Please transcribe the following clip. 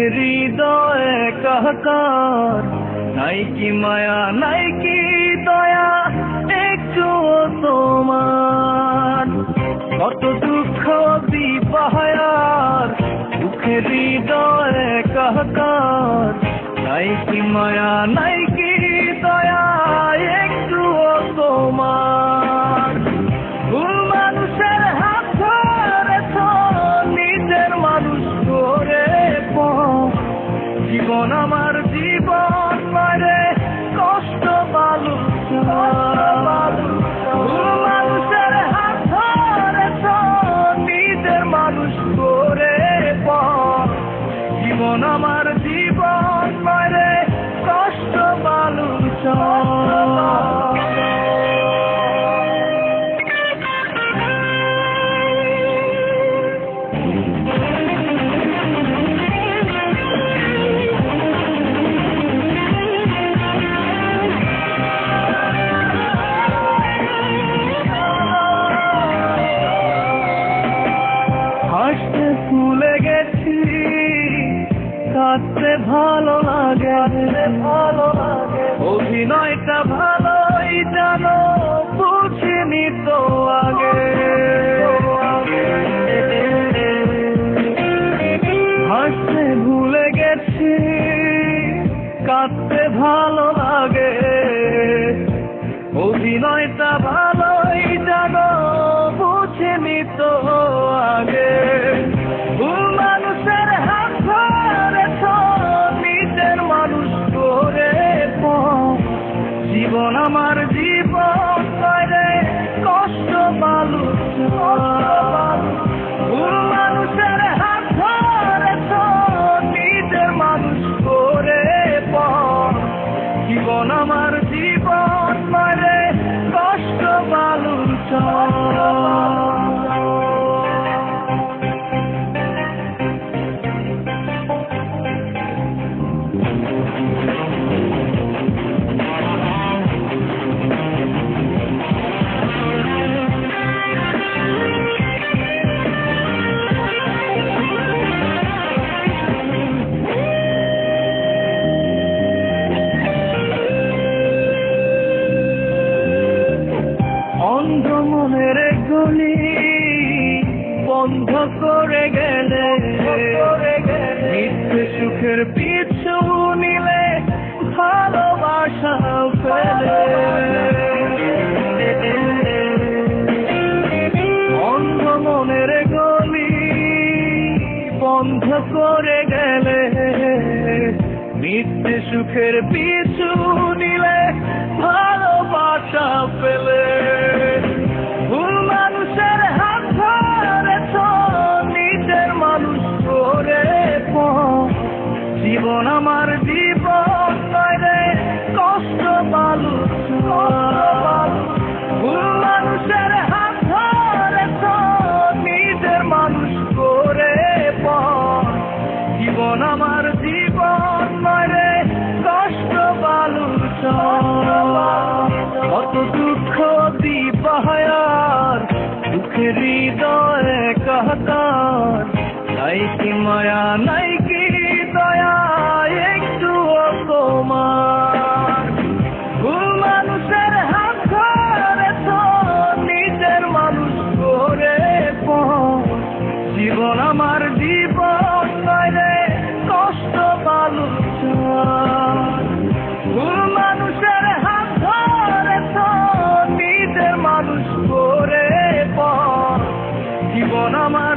হৃদয় কাহাকার। নাই কি মায়া নাই কি দয়া একটু তোমার। কত দুঃখ বিপাহার দুঃখ হৃদয় কাহাকার। নাই কি মায়া নাই কি দয়া একটু তোমার। আমার অভিনয়টা আমার জীবন কষ্ট বালু ভুল মানুষের হাত ধরেছ নিজের মানুষ করে। জীবন আমার জীবন মানে কষ্ট বালু মনের গলি বন্ধ করে গেলে। মিথ্যে সুখের পিছু নিলে ভালোবাসা ফেলে। অন্ধ মনের গলি বন্ধ করে গেলে। মিথ্যে সুখের পিছু নিলে ভালোবাসা পেলে জীবন আমার জীবন মরে কষ্ট বালু কত দুঃখ দিবাহার, দুঃখের হৃদয় কাহতার। নাই কি মায়া, নাই জীবন আমার